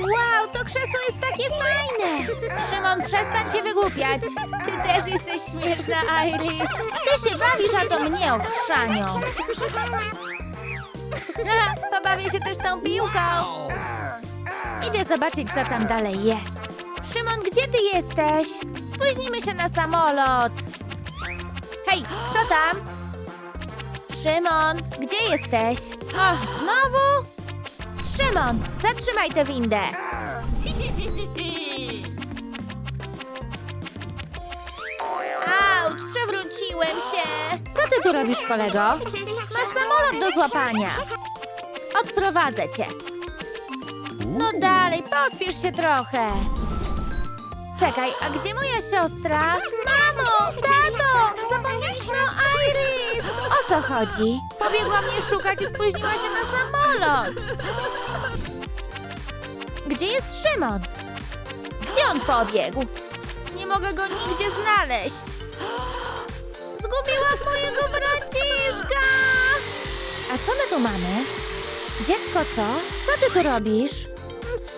Wow, to krzesło jest takie fajne! Szymon, przestań się wygłupiać. Ty też jesteś śmieszna, Iris. Ty się bawisz, a to mnie ochrzanią. Ha, Pobawię się też tą piłką. Idę zobaczyć, co tam dalej jest. Szymon, gdzie ty jesteś? Spóźnimy się na samolot. Hej, kto tam? Szymon, gdzie jesteś? Och, znowu? Szymon, zatrzymaj tę windę. Auć, przewróciłem się. Co ty tu robisz, kolego? Masz samolot do złapania. Odprowadzę cię. No dalej, pospiesz się trochę. Czekaj, a gdzie moja siostra? Mamo, tato, zapomnieliśmy o Iris. O co chodzi? Pobiegła mnie szukać i spóźniła się na samolot. Gdzie jest Szymon? Gdzie on pobiegł? Nie mogę go nigdzie znaleźć. Zgubiłam mojego braciszka! A co my tu mamy? Dziecko, co? Co ty tu robisz?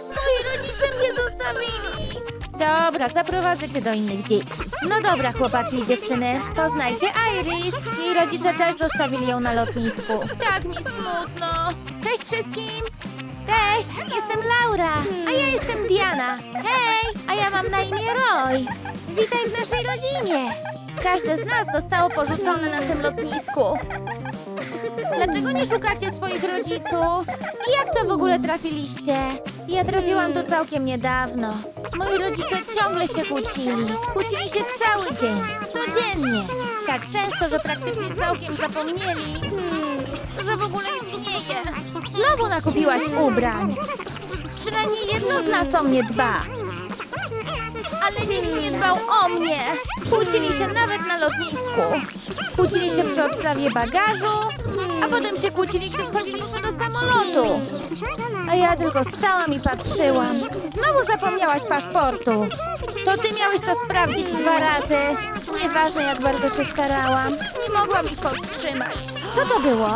Moi rodzice mnie zostawili. Dobra, zaprowadzę cię do innych dzieci. No dobra, chłopaki i dziewczyny, poznajcie Iris. Jej rodzice też zostawili ją na lotnisku. Tak mi smutno. Cześć wszystkim. Cześć, jestem Laura, a ja jestem Diana. Hej, a ja mam na imię Roy. Witaj w naszej rodzinie. Każde z nas zostało porzucone na tym lotnisku. Dlaczego nie szukacie swoich rodziców? I jak to w ogóle trafiliście? Ja trafiłam tu całkiem niedawno. Moi rodzice ciągle się kłócili. Kłócili się cały dzień, codziennie. Tak często, że praktycznie całkiem zapomnieli, hmm, że w ogóle istnieje. Znowu nakupiłaś ubrań. Przynajmniej jedno z nas o mnie dba. Ale nikt nie dbał o mnie. Kłócili się nawet na lotnisku. Kłócili się przy odprawie bagażu, a potem się kłócili, gdy wchodziliśmy do samolotu. A ja tylko stałam i patrzyłam. Znowu zapomniałaś paszportu. To ty miałeś to sprawdzić dwa razy. Nieważne, jak bardzo się starałam. Nie mogłam ich powstrzymać. Co to było?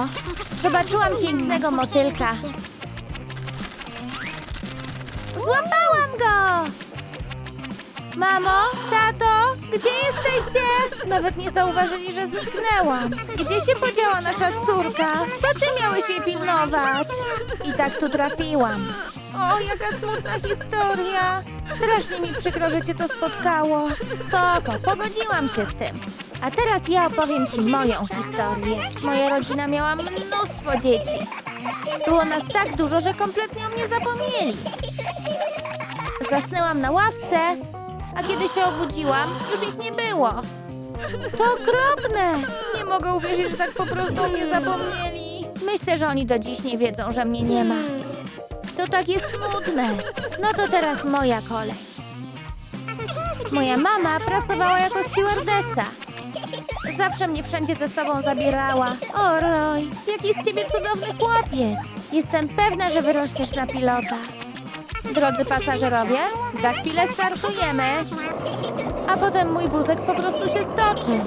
Zobaczyłam pięknego motylka. Złapałam go! Mamo, tato, gdzie jesteście? Nawet nie zauważyli, że zniknęłam. Gdzie się podziała nasza córka? To ty miałeś jej pilnować. I tak tu trafiłam. O, jaka smutna historia. Strasznie mi przykro, że cię to spotkało. Spoko, pogodziłam się z tym. A teraz ja opowiem ci moją historię. Moja rodzina miała mnóstwo dzieci. Było nas tak dużo, że kompletnie o mnie zapomnieli. Zasnęłam na ławce, a kiedy się obudziłam, już ich nie było. To okropne! Nie mogę uwierzyć, że tak po prostu o mnie zapomnieli. Myślę, że oni do dziś nie wiedzą, że mnie nie ma. To tak jest smutne. No to teraz moja kolej. Moja mama pracowała jako stewardessa. Zawsze mnie wszędzie ze sobą zabierała. O, Roy, jaki z ciebie cudowny chłopiec. Jestem pewna, że wyrośniesz na pilota. Drodzy pasażerowie, za chwilę startujemy, a potem mój wózek po prostu się stoczy.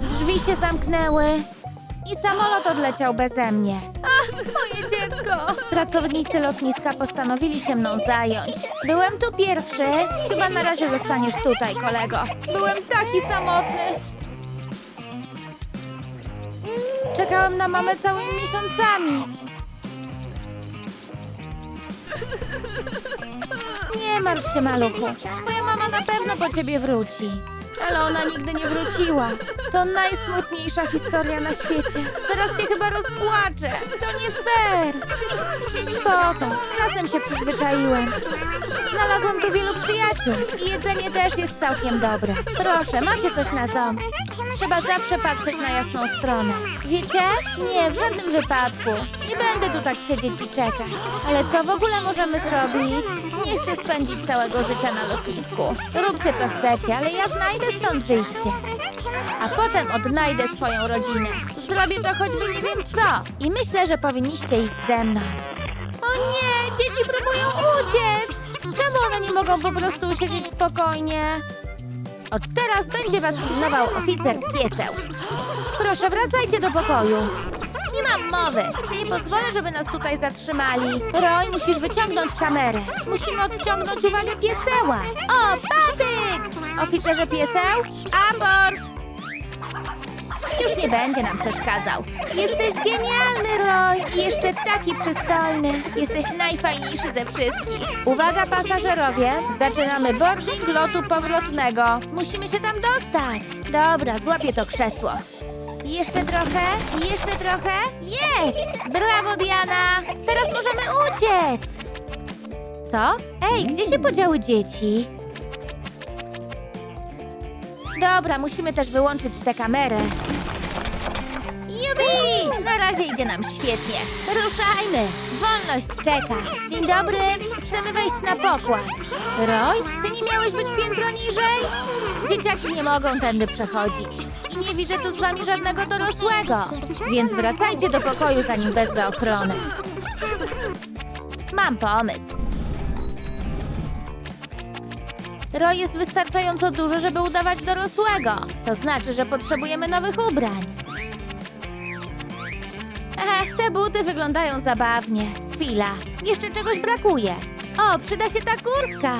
Drzwi się zamknęły i samolot odleciał beze mnie. Ach, moje dziecko! Pracownicy lotniska postanowili się mną zająć. Byłem tu pierwszy. Chyba na razie zostaniesz tutaj, kolego. Byłem taki samotny. Czekałem na mamę całymi miesiącami. Nie martw się, maluchu. Twoja mama na pewno po ciebie wróci. Ale ona nigdy nie wróciła. To najsmutniejsza historia na świecie. Zaraz się chyba rozpłaczę. To nie fair. Spoko, z czasem się przyzwyczaiłem. Znalazłam tu wielu przyjaciół i jedzenie też jest całkiem dobre. Proszę, macie coś na ząb. Trzeba zawsze patrzeć na jasną stronę. Wiecie? Nie, w żadnym wypadku. Nie będę tu tak siedzieć i czekać. Ale co w ogóle możemy zrobić? Nie chcę spędzić całego życia na lotnisku. Róbcie co chcecie, ale ja znajdę stąd wyjście. A potem odnajdę swoją rodzinę. Zrobię to choćby nie wiem co. I myślę, że powinniście iść ze mną. O nie, dzieci próbują uciec! Czemu one nie mogą po prostu siedzieć spokojnie? Od teraz będzie was pilnował oficer pieseł. Proszę, wracajcie do pokoju. Nie ma mam mowy. Nie pozwolę, żeby nas tutaj zatrzymali. Roy, musisz wyciągnąć kamerę. Musimy odciągnąć uwagę pieseła. O, patyk! Oficerze pieseł, abort! Już nie będzie nam przeszkadzał. Jesteś genialny, Roy! I jeszcze taki przystojny. Jesteś najfajniejszy ze wszystkich. Uwaga, pasażerowie! Zaczynamy boarding lotu powrotnego. Musimy się tam dostać. Dobra, złapię to krzesło. Jeszcze trochę, jeszcze trochę. Jest! Brawo, Diana! Teraz możemy uciec! Co? Ej, gdzie się podziały dzieci? Dobra, musimy też wyłączyć tę kamerę. Na razie idzie nam świetnie. Ruszajmy! Wolność czeka. Dzień dobry, chcemy wejść na pokład. Roy, ty nie miałeś być piętro niżej? Dzieciaki nie mogą tędy przechodzić. I nie widzę tu z wami żadnego dorosłego. Więc wracajcie do pokoju, zanim wezwę ochronę. Mam pomysł. Roy jest wystarczająco duży, żeby udawać dorosłego. To znaczy, że potrzebujemy nowych ubrań. Buty wyglądają zabawnie. Chwila, jeszcze czegoś brakuje. O, przyda się ta kurtka.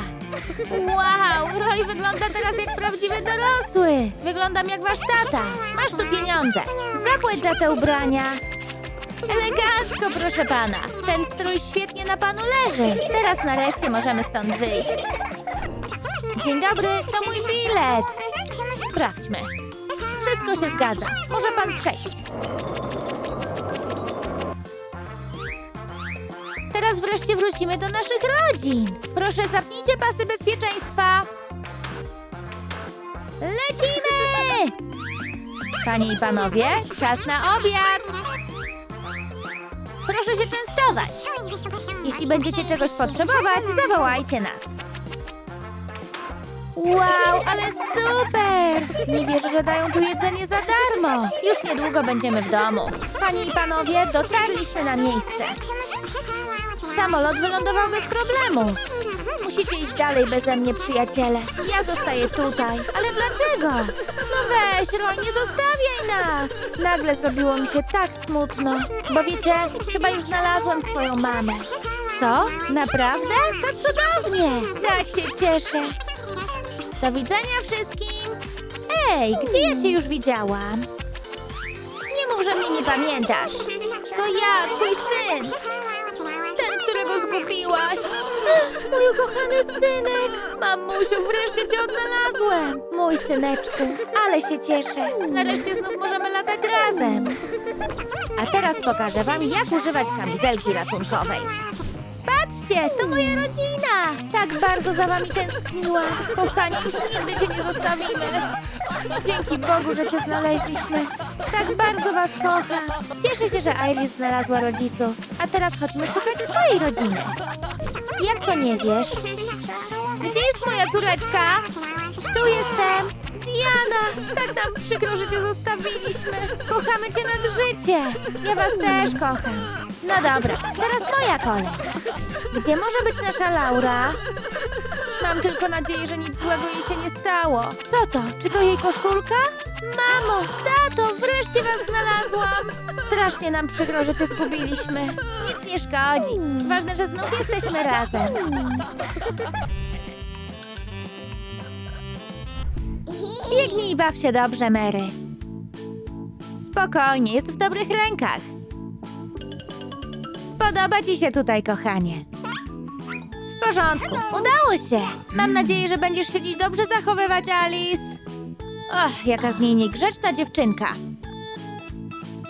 Wow, Roy wygląda teraz jak prawdziwy dorosły. Wyglądam jak wasz tata. Masz tu pieniądze. Zapłać za te ubrania. Elegancko, proszę pana. Ten strój świetnie na panu leży. Teraz nareszcie możemy stąd wyjść. Dzień dobry, to mój bilet. Sprawdźmy. Wszystko się zgadza. Może pan przejść. Teraz wreszcie wrócimy do naszych rodzin. Proszę, zapnijcie pasy bezpieczeństwa. Lecimy! Panie i panowie, czas na obiad. Proszę się częstować. Jeśli będziecie czegoś potrzebować, zawołajcie nas. Wow, ale super! Nie wierzę, że dają tu jedzenie za darmo. Już niedługo będziemy w domu. Panie i panowie, dotarliśmy na miejsce. Samolot wylądował bez problemu. Musicie iść dalej beze mnie, przyjaciele. Ja zostaję tutaj. Ale dlaczego? No weź, Roy, nie zostawiaj nas. Nagle zrobiło mi się tak smutno. Bo wiecie, chyba już znalazłam swoją mamę. Co? Naprawdę? To cudownie. Tak się cieszę. Do widzenia wszystkim! Ej, gdzie ja cię już widziałam? Nie mów, że mnie nie pamiętasz. To ja, twój syn. Zgubiłaś. Mój ukochany synek. Mamusiu, wreszcie cię odnalazłem. Mój syneczku, ale się cieszę. Nareszcie znów możemy latać razem. A teraz pokażę wam, jak używać kamizelki ratunkowej. Patrzcie, to moja rodzina! Tak bardzo za wami tęskniłam. Kochani, już nigdy cię nie zostawimy. Dzięki Bogu, że cię znaleźliśmy. Tak bardzo was kocham. Cieszę się, że Iris znalazła rodziców. A teraz chodźmy szukać twojej rodziny. Jak to nie wiesz? Gdzie jest moja córeczka? Tu jestem. Diana, tak nam przykro, że cię zostawiliśmy. Kochamy cię nad życie. Ja was też kocham. No dobra, teraz moja kolej. Gdzie może być nasza Laura? Mam tylko nadzieję, że nic złego jej się nie stało. Co to? Czy to jej koszulka? Mamo, tato, wreszcie was znalazłam. Strasznie nam przykro, że cię zgubiliśmy. Nic nie szkodzi. Ważne, że znów jesteśmy razem. Biegnij i baw się dobrze, Mary. Spokojnie, jest w dobrych rękach. Spodoba ci się tutaj, kochanie. W porządku, udało się. Mam nadzieję, że będziesz się dziś dobrze zachowywać, Alice. Och, jaka z niej niegrzeczna dziewczynka.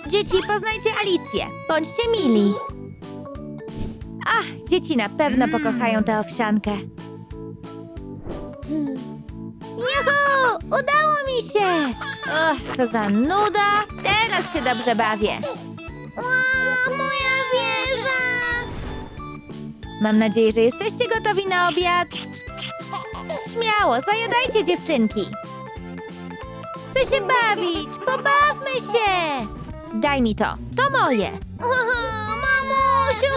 Dzieci, poznajcie Alicję. Bądźcie mili. Ach, dzieci na pewno pokochają tę owsiankę. Udało mi się! Och, co za nuda! Teraz się dobrze bawię. Ła, moja wieża! Mam nadzieję, że jesteście gotowi na obiad. Śmiało, zajadajcie dziewczynki. Chcę się bawić, pobawmy się! Daj mi to, to moje. Mamusiu!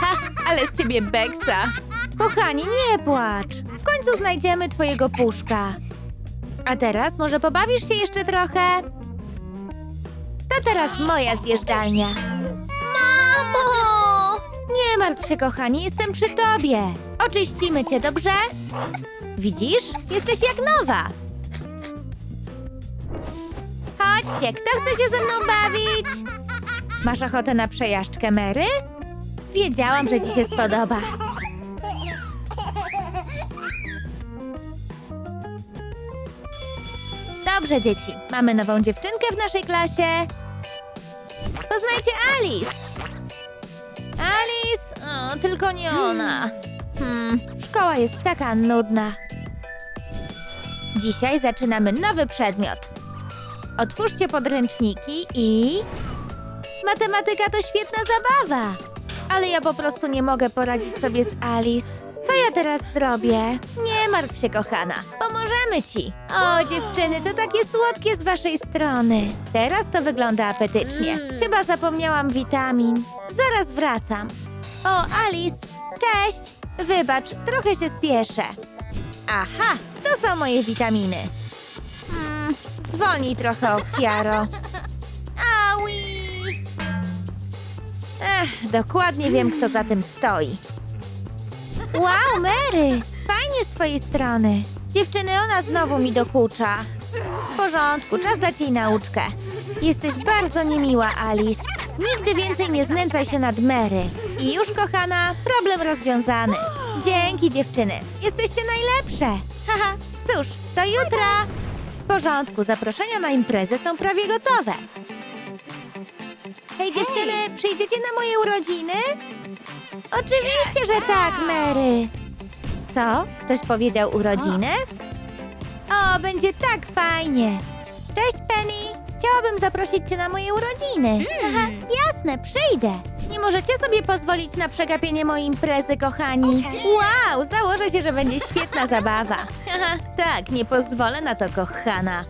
Ha, ale z ciebie beksa. Kochani, nie płacz. W końcu znajdziemy twojego puszka. A teraz może pobawisz się jeszcze trochę? To teraz moja zjeżdżalnia. Mamo! Nie martw się, kochani, jestem przy tobie. Oczyścimy cię, dobrze? Widzisz? Jesteś jak nowa. Chodźcie, kto chce się ze mną bawić? Masz ochotę na przejażdżkę, Mary? Wiedziałam, że ci się spodoba. Dobrze, dzieci. Mamy nową dziewczynkę w naszej klasie. Poznajcie Alice. Alice? O, tylko nie ona. Hmm, szkoła jest taka nudna. Dzisiaj zaczynamy nowy przedmiot. Otwórzcie podręczniki i... Matematyka to świetna zabawa. Ale ja po prostu nie mogę poradzić sobie z Alice. Co ja teraz zrobię? Nie martw się, kochana. Pomożemy ci. O, dziewczyny, to takie słodkie z waszej strony. Teraz to wygląda apetycznie. Chyba zapomniałam witamin. Zaraz wracam. O, Alice, cześć. Wybacz, trochę się spieszę. Aha, to są moje witaminy. Hmm, zwolnij trochę, ofiaro. Aui! Ech, dokładnie wiem, kto za tym stoi. Wow, Mary! Fajnie z twojej strony. Dziewczyny, ona znowu mi dokucza. W porządku, czas dać jej nauczkę. Jesteś bardzo niemiła, Alice. Nigdy więcej nie znęcaj się nad Mary. I już, kochana, problem rozwiązany. Dzięki, dziewczyny. Jesteście najlepsze. Haha, cóż, do jutra. W porządku, zaproszenia na imprezę są prawie gotowe. Hej, dziewczyny, przyjdziecie na moje urodziny? Oczywiście, że tak, Mary. Co? Ktoś powiedział urodziny? O, będzie tak fajnie. Cześć, Penny. Chciałabym zaprosić cię na moje urodziny. Aha, jasne, przyjdę. Nie możecie sobie pozwolić na przegapienie mojej imprezy, kochani. Wow, założę się, że będzie świetna zabawa. Haha, tak, nie pozwolę na to, kochana.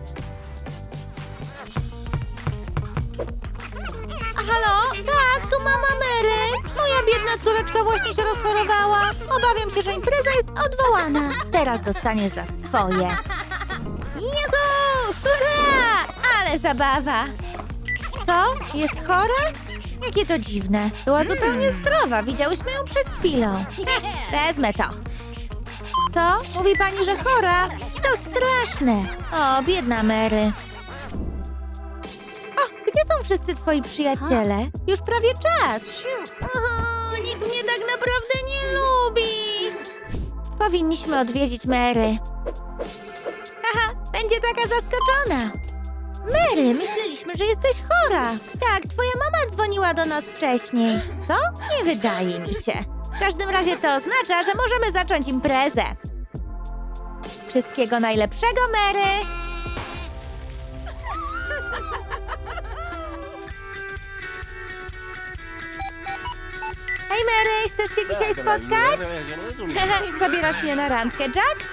Halo? Tak, tu mama Mary. Moja biedna córeczka właśnie się rozchorowała. Obawiam się, że impreza jest odwołana. Teraz dostaniesz za swoje. Juhu! Hurra! Ale zabawa! Co? Jest chora? Jakie to dziwne. Była zupełnie zdrowa. Widziałyśmy ją przed chwilą. Wezmę to. Co? Mówi pani, że chora? To straszne. O, biedna Mary. Wszyscy twoi przyjaciele? Już prawie czas. O, nikt mnie tak naprawdę nie lubi. Powinniśmy odwiedzić Mary. Haha, będzie taka zaskoczona. Mary, myśleliśmy, że jesteś chora. Tak, twoja mama dzwoniła do nas wcześniej. Co? Nie wydaje mi się. W każdym razie to oznacza, że możemy zacząć imprezę. Wszystkiego najlepszego, Mary! Mary, chcesz się dzisiaj spotkać? Zabierasz mnie na randkę, Jack?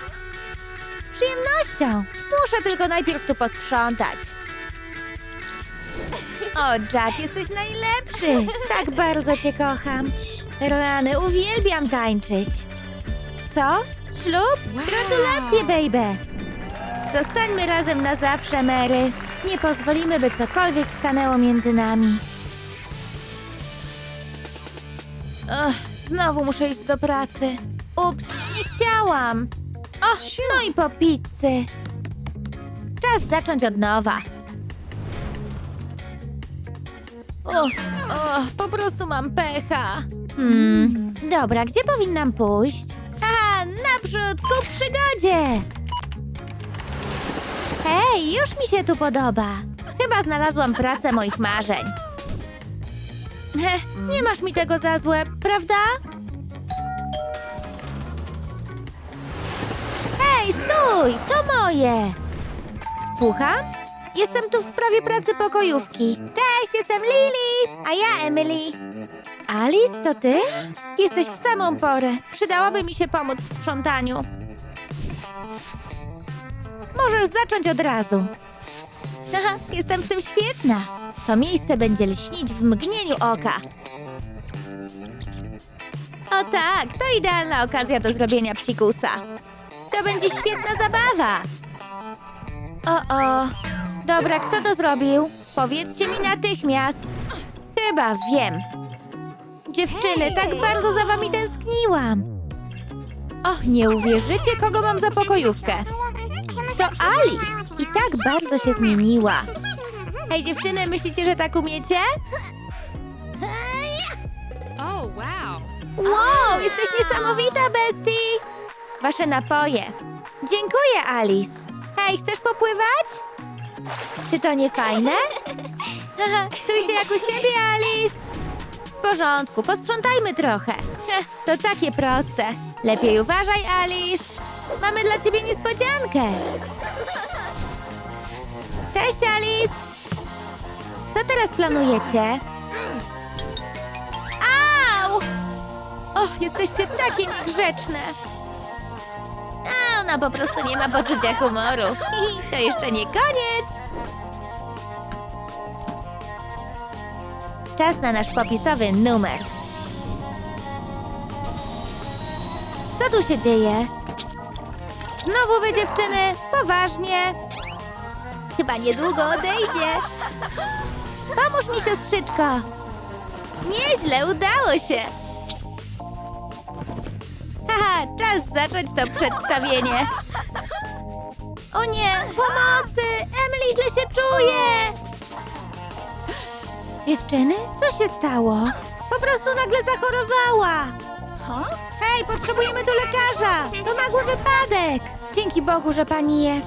Z przyjemnością. Muszę tylko najpierw tu posprzątać. O, Jack, jesteś najlepszy. Tak bardzo cię kocham. Rany, uwielbiam tańczyć. Co? Ślub? Gratulacje, baby. Zostańmy razem na zawsze, Mary. Nie pozwolimy, by cokolwiek stanęło między nami. Znowu muszę iść do pracy. Ups, nie chciałam. O, no i po pizzy. Czas zacząć od nowa. Uff, o, po prostu mam pecha. Hmm, dobra, gdzie powinnam pójść? A, naprzód ku przygodzie! Hej, już mi się tu podoba. Chyba znalazłam pracę moich marzeń. Nie masz mi tego za złe, prawda? Hej, stój! To moje! Słucham? Jestem tu w sprawie pracy pokojówki. Cześć, jestem Lily, a ja Emily. Alice, to ty? Jesteś w samą porę. Przydałaby mi się pomóc w sprzątaniu. Możesz zacząć od razu. Haha, jestem w tym świetna. To miejsce będzie lśnić w mgnieniu oka. O tak, to idealna okazja do zrobienia psikusa. To będzie świetna zabawa. O, o. Dobra, kto to zrobił? Powiedzcie mi natychmiast. Chyba wiem. Dziewczyny, tak bardzo za wami tęskniłam. Och, nie uwierzycie, kogo mam za pokojówkę. To Alice i tak bardzo się zmieniła. Hej dziewczyny, myślicie, że tak umiecie? Oh, wow. Wow, jesteś niesamowita, bestie! Wasze napoje. Dziękuję, Alice. Hej, chcesz popływać? Czy to nie fajne? Czuj się jak u siebie, Alice. W porządku, posprzątajmy trochę. To takie proste. Lepiej uważaj, Alice. Mamy dla ciebie niespodziankę. Cześć, Alice. Co teraz planujecie? Au! Och, jesteście takie niegrzeczne. A ona po prostu nie ma poczucia humoru. To jeszcze nie koniec. Czas na nasz popisowy numer. Co tu się dzieje? Znowu wy dziewczyny? Poważnie? Chyba niedługo odejdzie. Pomóż mi, siostrzyczko. Nieźle, udało się. Haha, czas zacząć to przedstawienie. O nie, pomocy! Emily źle się czuje! Dziewczyny, co się stało? Po prostu nagle zachorowała. Hej, potrzebujemy tu lekarza! To nagły wypadek! Dzięki Bogu, że pani jest.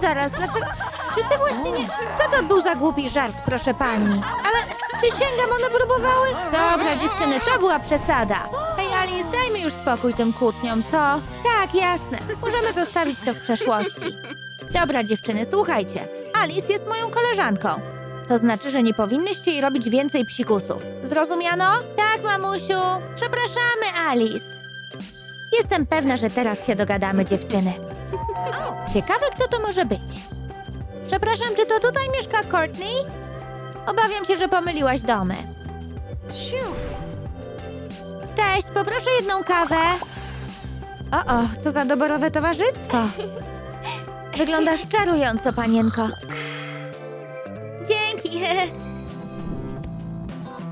Zaraz, dlaczego... Czy ty właśnie nie... Co to był za głupi żart, proszę pani? Ale przysięgam, one próbowały... Dobra, dziewczyny, to była przesada. Hej, Alice, dajmy już spokój tym kłótniom, co? Tak, jasne. Możemy zostawić to w przeszłości. Dobra, dziewczyny, słuchajcie. Alice jest moją koleżanką. To znaczy, że nie powinnyście jej robić więcej psikusów. Zrozumiano? Tak, mamusiu. Przepraszamy, Alice. Jestem pewna, że teraz się dogadamy, dziewczyny. Ciekawe, kto to może być. Przepraszam, czy to tutaj mieszka Courtney? Obawiam się, że pomyliłaś domy. Cześć, poproszę jedną kawę. O, o, co za doborowe towarzystwo. Wyglądasz czarująco, panienko. Dzięki.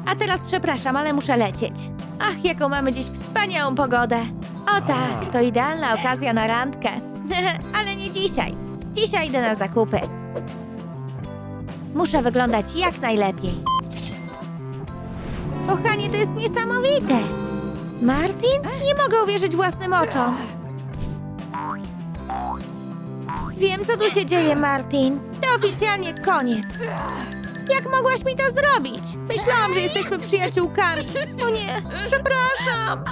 A teraz przepraszam, ale muszę lecieć. Ach, jaką mamy dziś wspaniałą pogodę. O tak, to idealna okazja na randkę. ale nie dzisiaj. Dzisiaj idę na zakupy. Muszę wyglądać jak najlepiej. Kochanie, to jest niesamowite. Martin? Nie mogę uwierzyć własnym oczom. Wiem, co tu się dzieje, Martin. To oficjalnie koniec. Jak mogłaś mi to zrobić? Myślałam, że jesteśmy przyjaciółkami. O nie, przepraszam.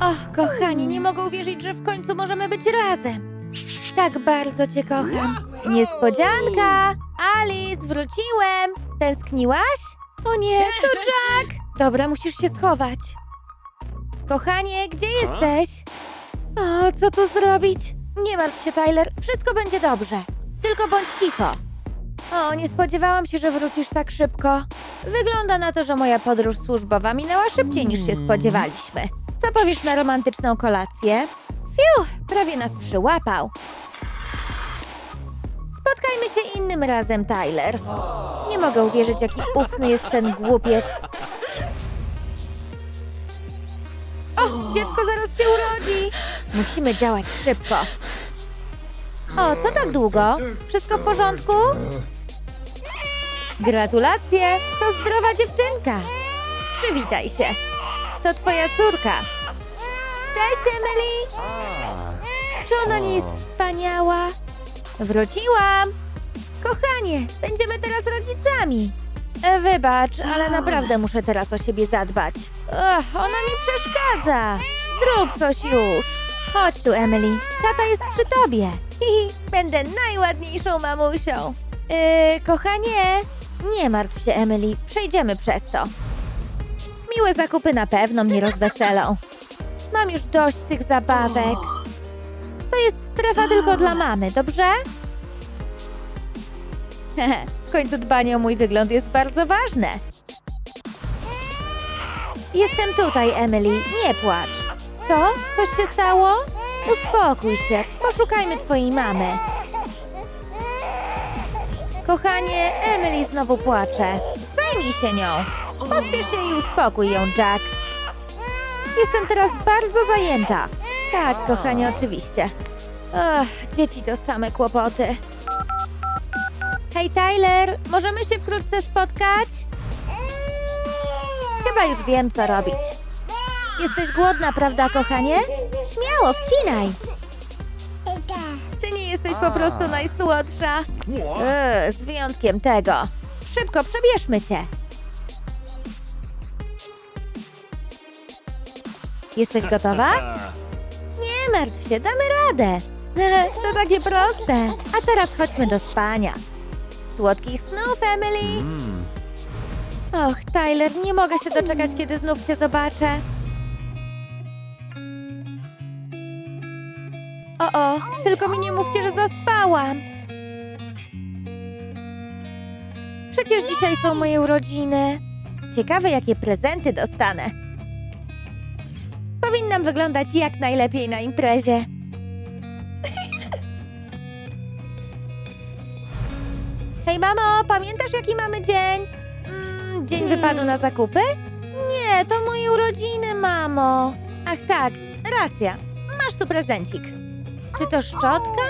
Och, kochanie, nie mogę uwierzyć, że w końcu możemy być razem. Tak bardzo cię kocham. Niespodzianka! Alice, wróciłem. Tęskniłaś? O nie, to Jack! Dobra, musisz się schować. Kochanie, gdzie jesteś? O, co tu zrobić? Nie martw się, Tyler, wszystko będzie dobrze. Tylko bądź cicho. O, nie spodziewałam się, że wrócisz tak szybko. Wygląda na to, że moja podróż służbowa minęła szybciej niż się spodziewaliśmy. Co powiesz na romantyczną kolację? Fiu, prawie nas przyłapał. Spotkajmy się innym razem, Tyler. Nie mogę uwierzyć, jaki ufny jest ten głupiec. O, dziecko zaraz się urodzi. Musimy działać szybko. O, co tak długo? Wszystko w porządku? Gratulacje! To zdrowa dziewczynka. Przywitaj się. To twoja córka. Cześć, Emily! Czy ona nie jest wspaniała? Wróciłam! Kochanie, będziemy teraz rodzicami. E, Wybacz, ale naprawdę muszę teraz o siebie zadbać. Ach, ona mi przeszkadza. Zrób coś już. Chodź tu, Emily. Tata jest przy tobie. Hihi, będę najładniejszą mamusią. Yy, kochanie, nie martw się, Emily. Przejdziemy przez to. Miłe zakupy na pewno mnie rozweselą. Mam już dość tych zabawek. To jest strefa tylko dla mamy, dobrze? w końcu dbanie o mój wygląd jest bardzo ważne. Jestem tutaj, Emily. Nie płacz. Co? Coś się stało? Uspokój się. Poszukajmy twojej mamy. Kochanie, Emily znowu płacze. Zajmij się nią. Pospiesz się i uspokój ją, Jack. Jestem teraz bardzo zajęta. Tak, kochanie, oczywiście. Ach, dzieci to same kłopoty. Hej, Tyler, możemy się wkrótce spotkać? Chyba już wiem, co robić. Jesteś głodna, prawda, kochanie? Śmiało, wcinaj. Czy nie jesteś po prostu najsłodsza? Eee, z wyjątkiem tego. Szybko, przebierzmy cię. Jesteś gotowa? Nie martw się, damy radę. To takie proste. A teraz chodźmy do spania. Słodkich snów, Emily. Och, Tyler, nie mogę się doczekać, kiedy znów cię zobaczę. O, o, tylko mi nie mówcie, że zaspałam. Przecież dzisiaj są moje urodziny. Ciekawe, jakie prezenty dostanę. Powinnam wyglądać jak najlepiej na imprezie. Hej, mamo, pamiętasz, jaki mamy dzień? Mm, dzień wypadu na zakupy? Nie, to moje urodziny, mamo. Ach tak, racja. Masz tu prezencik. Czy to szczotka?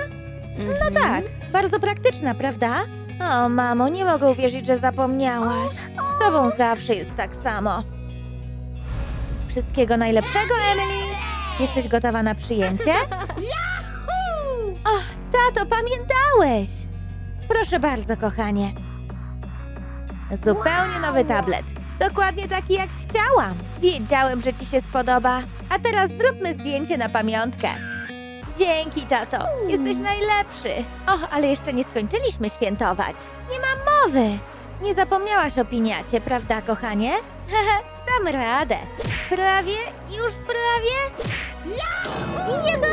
No tak, bardzo praktyczna, prawda? O, mamo, nie mogę uwierzyć, że zapomniałaś. Z tobą zawsze jest tak samo. Wszystkiego najlepszego, Emily! Jesteś gotowa na przyjęcie? O, tato, pamiętałeś! Proszę bardzo, kochanie. Zupełnie nowy tablet. Dokładnie taki, jak chciałam. Wiedziałem, że ci się spodoba. A teraz zróbmy zdjęcie na pamiątkę. Dzięki, tato. Jesteś najlepszy. O, ale jeszcze nie skończyliśmy świętować. Nie ma mowy. Nie zapomniałaś o piniacie, prawda, kochanie? Dam radę. Prawie, już prawie. Jego!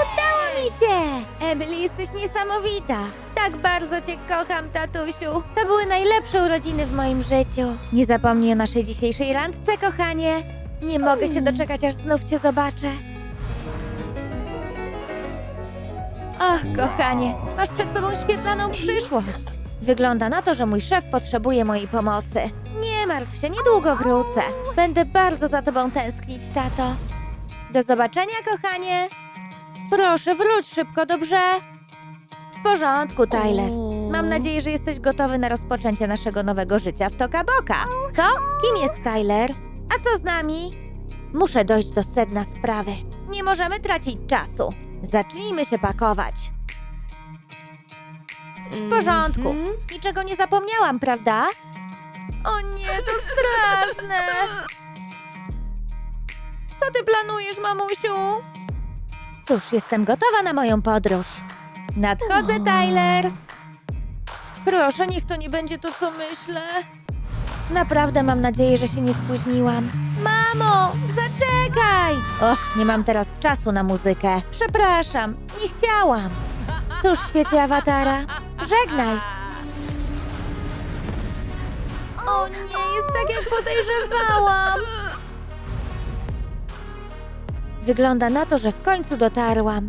Udało mi się! Emily, jesteś niesamowita. Tak bardzo cię kocham, tatusiu. To były najlepsze urodziny w moim życiu. Nie zapomnij o naszej dzisiejszej randce, kochanie. Nie mogę się doczekać, aż znów cię zobaczę. Ach, kochanie, masz przed sobą świetlaną przyszłość. Wygląda na to, że mój szef potrzebuje mojej pomocy. Martw się, niedługo wrócę. Będę bardzo za tobą tęsknić, tato. Do zobaczenia, kochanie. Proszę, wróć szybko, dobrze? W porządku, Tyler. Mam nadzieję, że jesteś gotowy na rozpoczęcie naszego nowego życia w Toka Boka. Co? Kim jest Tyler? A co z nami? Muszę dojść do sedna sprawy. Nie możemy tracić czasu. Zacznijmy się pakować. W porządku. Niczego nie zapomniałam, prawda? O nie, to straszne! Co ty planujesz, mamusiu? Cóż, jestem gotowa na moją podróż. Nadchodzę, Tyler. Proszę, niech to nie będzie to, co myślę. Naprawdę mam nadzieję, że się nie spóźniłam. Mamo, zaczekaj! Och, nie mam teraz czasu na muzykę. Przepraszam, nie chciałam. Cóż, w świecie awatara, żegnaj. O nie, jest tak jak podejrzewałam. Wygląda na to, że w końcu dotarłam.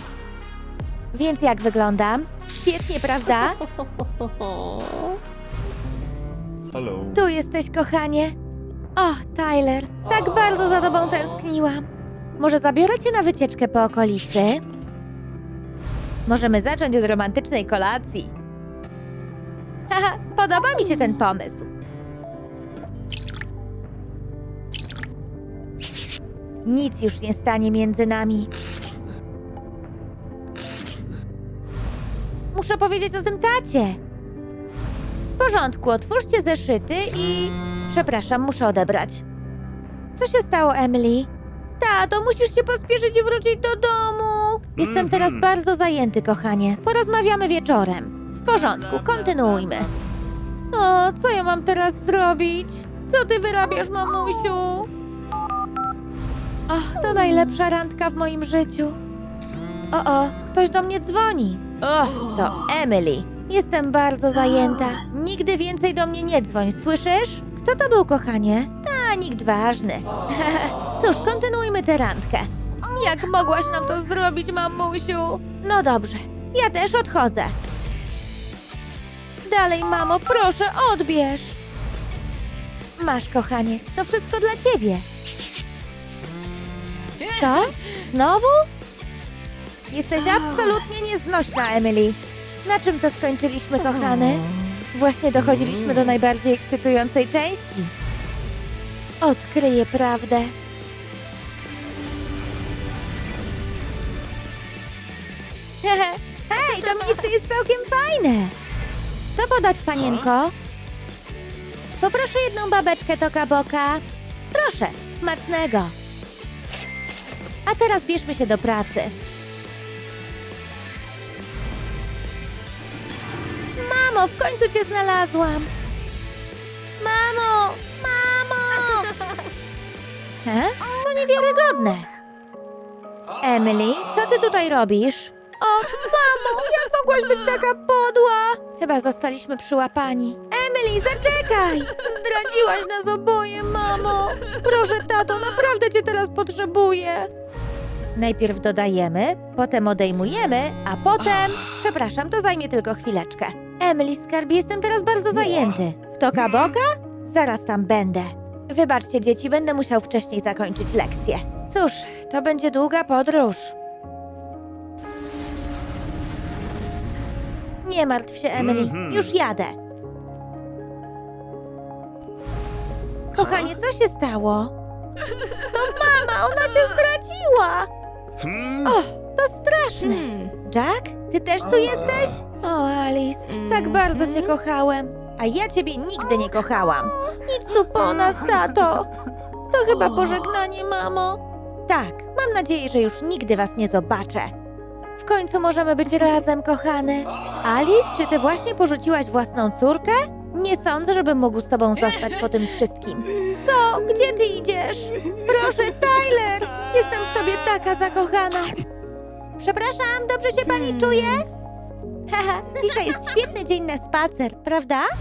Więc jak wyglądam? Świetnie, prawda? Hello. Tu jesteś, kochanie. O, Tyler, tak bardzo za tobą tęskniłam. Może zabiorę cię na wycieczkę po okolicy? Możemy zacząć od romantycznej kolacji. Haha, podoba mi się ten pomysł. Nic już nie stanie między nami. Muszę powiedzieć o tym tacie. W porządku, otwórzcie zeszyty i... Przepraszam, muszę odebrać. Co się stało, Emily? Tato, musisz się pospieszyć i wrócić do domu. Jestem teraz bardzo zajęty, kochanie. Porozmawiamy wieczorem. W porządku, kontynuujmy. O, co ja mam teraz zrobić? Co ty wyrabiasz, mamusiu? O, to najlepsza randka w moim życiu. O, o, ktoś do mnie dzwoni. O, to Emily. Jestem bardzo zajęta. Nigdy więcej do mnie nie dzwoń, słyszysz? Kto to był, kochanie? A, nikt ważny. Cóż, kontynuujmy tę randkę. Jak mogłaś nam to zrobić, mamusiu? No dobrze, ja też odchodzę. Dalej, mamo, proszę, odbierz. Masz, kochanie, to wszystko dla ciebie. Co? Znowu? Jesteś absolutnie nieznośna, Emily. Na czym to skończyliśmy, kochane? Właśnie dochodziliśmy do najbardziej ekscytującej części. Odkryję prawdę. Hej, to miejsce jest całkiem fajne. Co podać, panienko? Poproszę jedną babeczkę toka boka. Proszę, smacznego. A teraz bierzmy się do pracy. Mamo, w końcu cię znalazłam. Mamo, mamo! He? To niewiarygodne. Emily, co ty tutaj robisz? O, mamo, jak mogłaś być taka podła? Chyba zostaliśmy przyłapani. Emily, zaczekaj! Zdradziłaś nas oboje, mamo. Proszę, tato, naprawdę cię teraz potrzebuję. Najpierw dodajemy, potem odejmujemy, a potem... Przepraszam, to zajmie tylko chwileczkę. Emily, skarbie, jestem teraz bardzo zajęty. W toka boka? Zaraz tam będę. Wybaczcie, dzieci, będę musiał wcześniej zakończyć lekcję. Cóż, to będzie długa podróż. Nie martw się, Emily. Mhm. Już jadę. Kochanie, co się stało? To mama, ona cię zdradziła! Hmm? O, to straszne. Hmm. Jack, ty też tu jesteś? O, Alice, tak bardzo cię kochałem. A ja ciebie nigdy nie kochałam. Nic tu po nas, tato. To chyba pożegnanie, mamo. Tak, mam nadzieję, że już nigdy was nie zobaczę. W końcu możemy być razem, kochany. Alice, czy ty właśnie porzuciłaś własną córkę? Nie sądzę, żebym mógł z tobą zostać po tym wszystkim. Co? Gdzie ty idziesz? Proszę, Tyler! Jestem w tobie taka zakochana. Przepraszam, dobrze się pani czuje? Haha, dzisiaj jest świetny dzień na spacer, prawda?